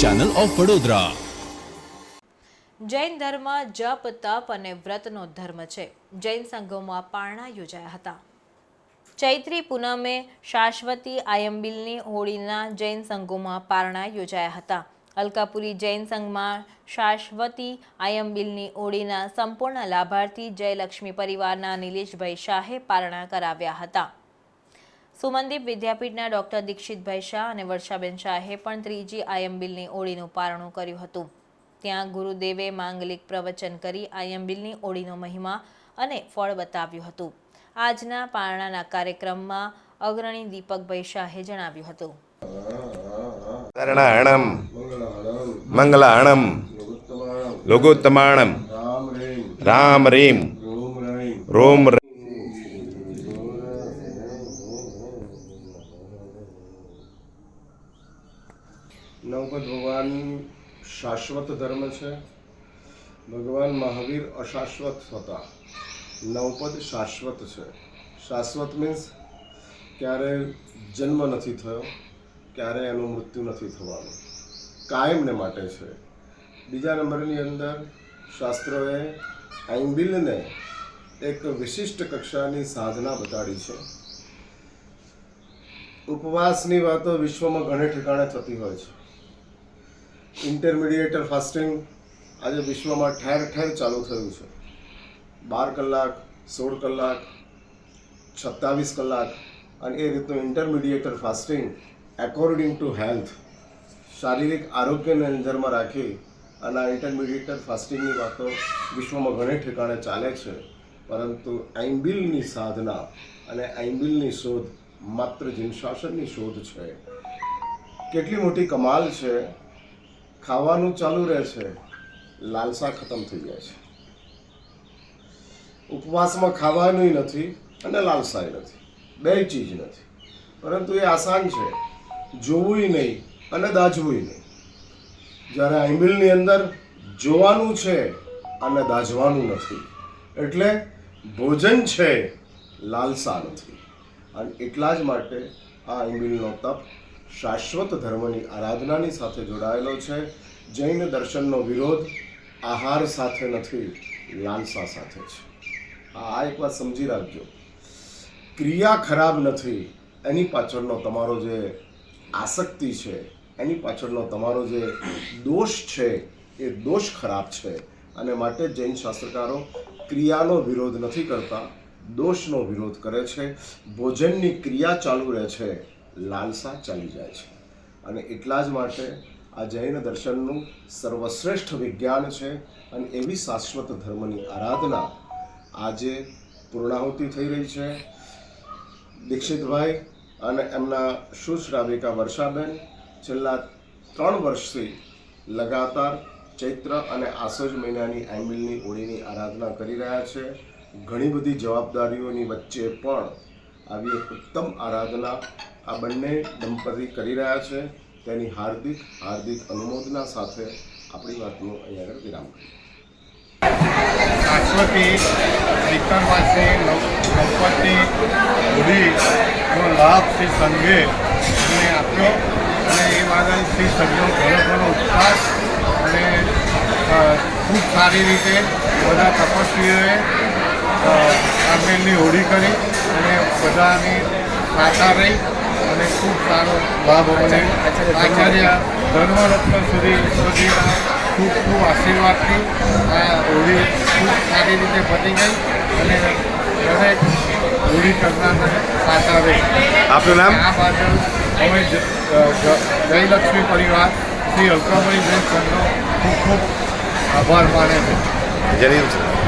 Channel of Vadodara Jain ધર્મ, જપ, તપ અને વ્રતનો ધર્મ છે. જૈન સંઘોમાં પારણા યોજાયા હતા. ચૈત્રી પૂનમે શાશ્વતી આયંબિલની હોળીના જૈન સંઘોમાં પારણા યોજાયા હતા. અલકાપુરી જૈન સંઘમાં શાશ્વતી આયંબિલની હોળીના સંપૂર્ણ લાભાર્થી જયલક્ષ્મી પરિવારના નિલેશભાઈ શાહે પારણા કરાવ્યા હતા. સુમનદીપ વિદ્યાપીઠના ડોક્ટર દીક્ષિતભાઈ શાહ અને વર્ષાબેન શાહે પણ ત્રીજી આયંબિલની ઓળીનું પારણું કર્યું હતું. ત્યાં ગુરુદેવે માંગલિક પ્રવચન કરી આયંબિલની ઓળીનો મહિમા અને ફળ બતાવ્યું હતું. આજના પારણાના કાર્યક્રમમાં અગ્રણી દીપકભાઈ શાહે જણાવ્યું હતું. મંગલાણમ લઘુત્તમાણમ રામ રીમ રોમ નવપદ ભગવાન શાશ્વત ધર્મ છે. ભગવાન મહાવીર અશાશ્વત હતા. નવપદ શાશ્વત છે. શાશ્વત મીન્સ ક્યારે જન્મ નથી થયો, ક્યારે એનું મૃત્યુ નથી થવાનું. કાયમને માટે છે. બીજા નંબરની અંદર શાસ્ત્રોએ આંબિલને એક વિશિષ્ટ કક્ષાની સાધના બતાડી છે. ઉપવાસની વાતો વિશ્વમાં ઘણે ઠેકાણે થતી હોય છે. ઇન્ટરમીડિયેટર ફાસ્ટિંગ આજે વિશ્વમાં ઠેર ઠેર ચાલુ થયું છે. બાર કલાક, સોળ કલાક સત્તાવીસ કલાક અને એ રીતનું intermediator fasting according to health શારીરિક આરોગ્યને અંદરમાં રાખી અને આ ઇન્ટરમિડિયેટર ફાસ્ટિંગની વાતો વિશ્વમાં ઘણે ઠેકાણે ચાલે છે. પરંતુ આઈમ્બિલની સાધના અને આઈમ્બિલની શોધ માત્ર જીવશાસનની શોધ છે. કેટલી મોટી કમાલ છે ખાવાનું ચાલુ રહે છે લાલસા ખતમ થઈ જાય છે. ઉપવાસમાં ખાવાનું નથી અને લાલસા નથી બે ચીજ નથી. પરંતુ એ આસાન છે જોવું નહીં અને દાજવું નહીં. જ્યારે આઈમિલની અંદર જોવાનું છે અને દાજવાનું નથી, એટલે ભોજન છે, લાલસા નથી. અને એટલા જ માટે આ આઈમિલનો તપ શાશ્વત ધર્મની આરાધનાની સાથે જોડાયેલો છે. જૈન દર્શનનો વિરોધ આહાર સાથે નથી લાલસા સાથે છે. આ એક વાત સમજી રાખજો. ક્રિયા ખરાબ નથી, એની પાછળનો તમારો જે આસક્તિ છે, એની પાછળનો તમારો જે દોષ છે, એ દોષ ખરાબ છે. અને માટે જૈન શાસ્ત્રકારો ક્રિયાનો વિરોધ નથી કરતા, દોષનો વિરોધ કરે છે. ભોજનની ક્રિયા ચાલુ રહે છે. લાલસા ચાલી જાય છે. અને એટલા જ માટે આ જૈન દર્શનનું સર્વશ્રેષ્ઠ વિજ્ઞાન છે અને એવી શાશ્વત ધર્મની આરાધના આજે પૂર્ણાહુતિ થઈ રહી છે. દીક્ષિતભાઈ અને એમના સુશ્રાવિકા વર્ષાબેન છેલ્લા ત્રણ વર્ષથી લગાતાર ચૈત્ર અને આસોજ મહિનાની આઈમિલની હોળીની આરાધના કરી રહ્યા છે. ઘણી બધી જવાબદારીઓની વચ્ચે પણ આવી એક ઉત્તમ આરાધના આ બંને દંપતી કરી રહ્યા છે. તેની હાર્દિક હાર્દિક અનુમોદના સાથે આપણી વાતનું અહીંયા આગળ વિરામ કરીએ. શાશ્વતી હોળીનો લાભ શ્રી સંઘે અમને આપ્યો. અને એ બદલ શ્રી સંઘનો ઘણો ઉપવાસ અને ખૂબ સારી રીતે બધા તપસ્વીઓએ આંબેલની હોળી કરી અને બધાની સાચા રહી. અને ખૂબ સારો લાભ અમને આચાર્ય ધર્મરત્ન સુધી સુધીના ખૂબ ખૂબ આશીર્વાદથી આ હોળી ખૂબ સારી રીતે પતી ગઈ અને દરેક હોળી કરનારને સાચા રહી આપનું નામ? આ પાછળ અમે જયલક્ષ્મી પરિવાર શ્રી અલકાભાઈ જૈન સંઘનો ખૂબ ખૂબ આભાર માને છે. જય છે